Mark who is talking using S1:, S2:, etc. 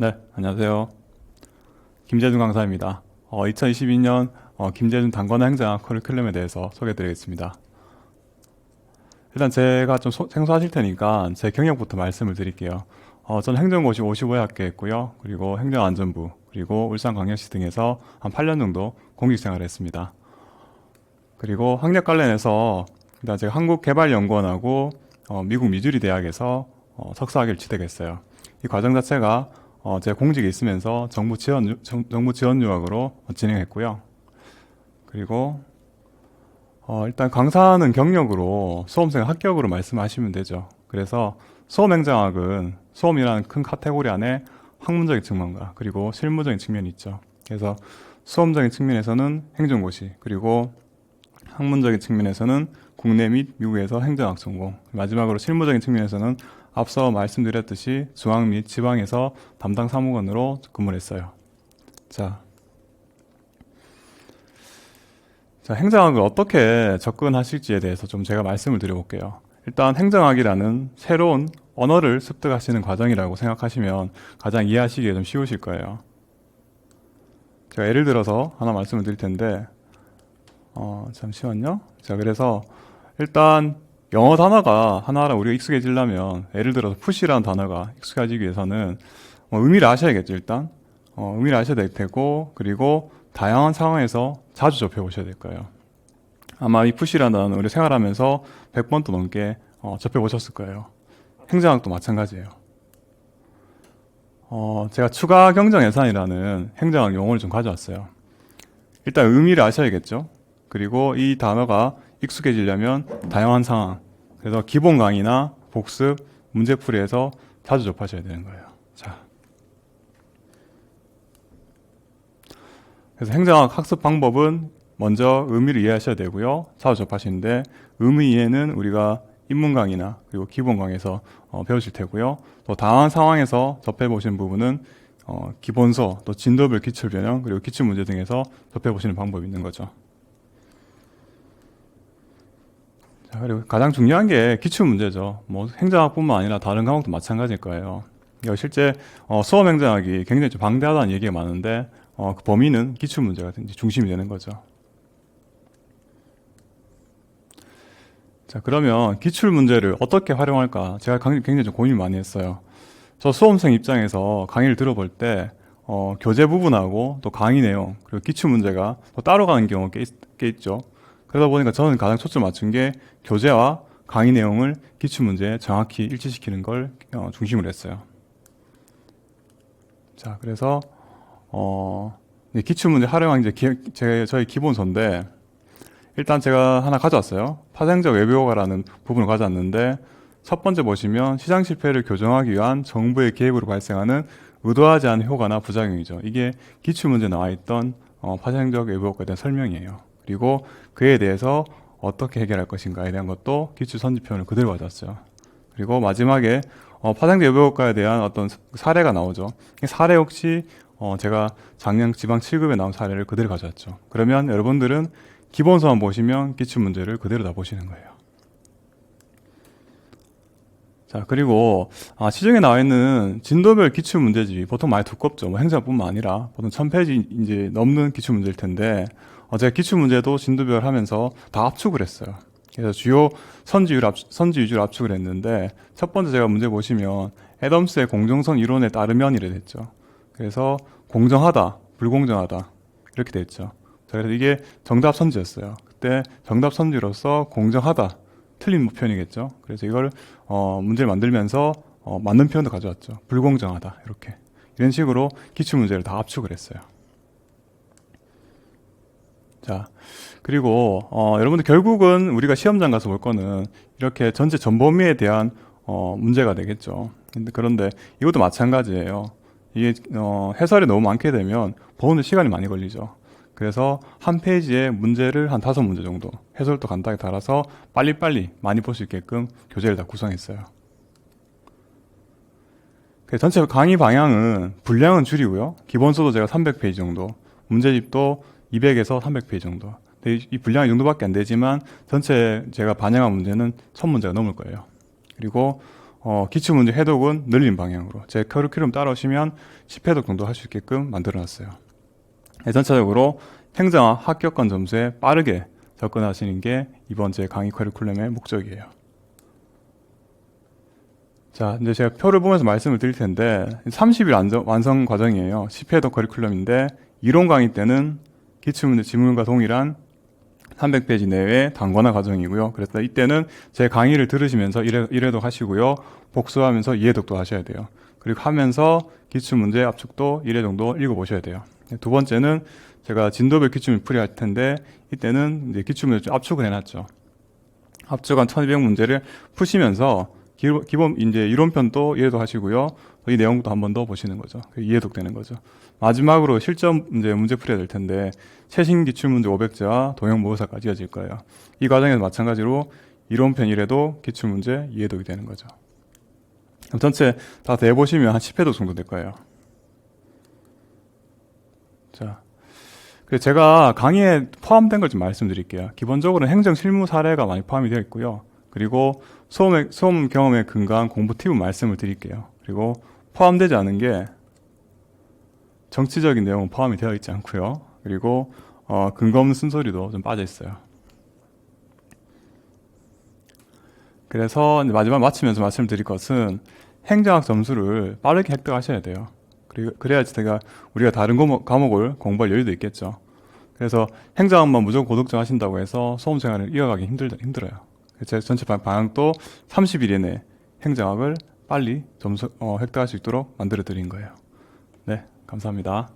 S1: 네, 안녕하세요. 김재준 강사입니다. 어, 2022년 어, 김재준 단권화 행정학 커리큘럼에 대해서 소개해드리겠습니다. 일단 제가 좀 소- 생소하실 테니까 제 경력부터 말씀을 드릴게요. 어, 저는 행정고시 55회 합격했고요. 그리고 행정안전부, 그리고 울산광역시 등에서 한 8년 정도 공직생활을 했습니다. 그리고 학력 관련해서 일단 제가 한국개발연구원하고 어, 미국 미주리 대학에서 어, 석사학위를 취득했어요. 이 과정 자체가 어, 제가 공직에 있으면서 정부 지원 유- 정- 정부 지원 유학으로 진행했고요. 그리고 어, 일단 강사는 경력으로 수험생 합격으로 말씀하시면 되죠. 그래서 수험행정학은 수험이라는 큰 카테고리 안에 학문적인 측면과 그리고 실무적인 측면이 있죠. 그래서 수험적인 측면에서는 행정고시 그리고 학문적인 측면에서는 국내 및 미국에서 행정학 전공 마지막으로 실무적인 측면에서는 앞서 말씀드렸듯이 중앙 및 지방에서 담당 사무관으로 근무를 했어요. 자, 자, 행정학을 어떻게 접근하실지에 대해서 좀 제가 말씀을 드려볼게요. 일단 행정학이라는 새로운 언어를 습득하시는 과정이라고 생각하시면 가장 이해하시기에 좀 쉬우실 거예요. 제가 예를 들어서 하나 말씀을 드릴 텐데, 어, 잠시만요. 자, 그래서 일단 영어 단어가 하나하나 우리가 익숙해지려면 예를 들어서 푸시라는 단어가 익숙해지기 위해서는 어, 의미를 아셔야겠죠, 일단. 어, 의미를 아셔야 될 테고, 그리고 다양한 상황에서 자주 접해 보셔야 될 거예요. 아마 이 푸시라는 단어는 우리 생활하면서 100번도 넘게 어, 접해 보셨을 거예요. 행정학도 마찬가지예요. 어, 제가 추가 경정 예산이라는 행정학 용어를 좀 가져왔어요. 일단 의미를 아셔야겠죠. 그리고 이 단어가 익숙해지려면 다양한 상황, 그래서 기본 강의나 복습, 문제풀이에서 자주 접하셔야 되는 거예요. 자. 그래서 행정학 학습 방법은 먼저 의미를 이해하셔야 되고요. 자주 접하시는데 의미 이해는 우리가 인문 강의나 그리고 기본 강의에서 어, 배우실 테고요. 또 다양한 상황에서 접해 보시는 부분은 어, 기본서, 또 진도별 기출 변형, 그리고 기출 문제 등에서 접해 보시는 방법이 있는 거죠. 자, 그리고 가장 중요한 게 기출 문제죠. 뭐 행정학뿐만 아니라 다른 과목도 마찬가지일 거예요. 실제 어, 수험 행정학이 굉장히 좀 방대하다는 얘기가 많은데 어, 그 범위는 기출 문제가 중심이 되는 거죠. 자, 그러면 기출 문제를 어떻게 활용할까? 제가 강- 굉장히 좀 고민을 많이 했어요. 저 수험생 입장에서 강의를 들어볼 때 어, 교재 부분하고 또 강의 내용 그리고 기출 문제가 또 따로 가는 경우가 꽤, 있, 꽤 있죠. 그러다 보니까 저는 가장 초점 맞춘 게 교재와 강의 내용을 기출 문제에 정확히 일치시키는 걸 어, 중심으로 했어요. 자, 그래서 어, 이 기출 문제 활용한 이제 기, 제, 저희 기본서인데 일단 제가 하나 가져왔어요. 파생적 외부효과라는 부분을 가져왔는데 첫 번째 보시면 시장 실패를 교정하기 위한 정부의 개입으로 발생하는 의도하지 않은 효과나 부작용이죠. 이게 기출 문제 나와 있던 어, 파생적 외부효과에 대한 설명이에요. 그리고 그에 대해서 어떻게 해결할 것인가에 대한 것도 기출 선지표현을 그대로 가져왔어요. 그리고 마지막에 어, 파생적 외부효과에 대한 어떤 사례가 나오죠. 이 사례 역시 어, 제가 작년 지방 7급에 나온 사례를 그대로 가져왔죠. 그러면 여러분들은 기본서만 보시면 기출 문제를 그대로 다 보시는 거예요. 자, 그리고 아, 시중에 나와 있는 진도별 기출 문제집이 보통 많이 두껍죠. 뭐 행정뿐만 아니라 보통 1000페이지 이제 넘는 기출 문제일 텐데 어, 제가 기출 문제도 진도별 하면서 다 압축을 했어요. 그래서 주요 선지 위주로, 압, 선지 위주로 압축을 했는데 첫 번째 제가 문제 보시면 애덤스의 공정성 이론에 따르면 이래 됐죠. 그래서 공정하다, 불공정하다 이렇게 됐죠. 자, 그래서 이게 정답 선지였어요. 그때 정답 선지로서 공정하다 틀린 표현이겠죠. 그래서 이걸 어, 문제를 만들면서 어, 맞는 표현도 가져왔죠. 불공정하다 이렇게 이런 식으로 기출 문제를 다 압축을 했어요. 자 그리고 어, 여러분들 결국은 우리가 시험장 가서 볼 거는 이렇게 전체 전범위에 대한 어, 문제가 되겠죠. 근데 그런데 이것도 마찬가지예요. 이게 어, 해설이 너무 많게 되면 보는 시간이 많이 걸리죠. 그래서 한 페이지에 문제를 한 다섯 문제 정도 해설도 간단하게 달아서 빨리빨리 많이 볼 수 있게끔 교재를 다 구성했어요. 그 전체 강의 방향은 분량은 줄이고요. 기본서도 제가 300페이지 정도, 문제집도 200에서 300페이지 정도. 근데 이- 이 분량이 정도밖에 안 되지만 전체 제가 반영한 문제는 1000문제가 넘을 거예요. 그리고 어, 기출문제 해독은 늘린 방향으로 제 커리큘럼 따라오시면 10회독 정도 할 수 있게끔 만들어놨어요. 네, 전체적으로 행정학 합격권 점수에 빠르게 접근하시는 게 이번 제 강의 커리큘럼의 목적이에요. 자, 이제 제가 표를 보면서 말씀을 드릴 텐데 30일 안정- 완성 과정이에요. 10회독 커리큘럼인데 이론 강의 때는 기출문제 지문과 동일한 300페이지 내외의 단권화 과정이고요. 그래서 이때는 제 강의를 들으시면서 1회, 1회독 하시고요. 복수하면서 2회독도 하셔야 돼요. 그리고 하면서 기출문제 압축도 1회 정도 읽어보셔야 돼요. 두 번째는 제가 진도별 기출문제 풀이할 텐데 이때는 이제 기출문제 좀 압축을 해놨죠. 압축한 1200문제를 푸시면서 기- 기본 이제 이론편도 이해도 하시고요. 이 내용도 한 번 더 보시는 거죠. 이해독 되는 거죠. 마지막으로 실전 문제 문제 풀어야 될 텐데 최신 기출 문제 500제와 도형 모의사까지 이어질 거예요. 이 과정에서 마찬가지로 이론편 1에도 기출 문제 이해독이 되는 거죠. 전체 다 대보시면 한 10회도 정도 될 거예요. 자, 제가 강의에 포함된 걸 좀 말씀드릴게요. 기본적으로 행정 실무 사례가 많이 포함이 되어 있고요. 그리고 수험, 수험 경험에 근거한 공부 팁은 말씀을 드릴게요. 그리고 포함되지 않은 게 정치적인 내용은 포함이 되어 있지 않고요. 그리고 어, 근거 없는 쓴소리도 좀 빠져 있어요. 그래서 마지막 마치면서 말씀드릴 것은 행정학 점수를 빠르게 획득하셔야 돼요. 그리고 그래야지 제가 우리가 다른 과목, 과목을 공부할 여유도 있겠죠. 그래서 행정학만 무조건 고득점 하신다고 해서 수험 생활을 이어가기 힘들, 힘들어요. 제 전체 방- 방향도 30일 이내 행정학을 빨리 점수 어, 획득할 수 있도록 만들어 드린 거예요. 네, 감사합니다.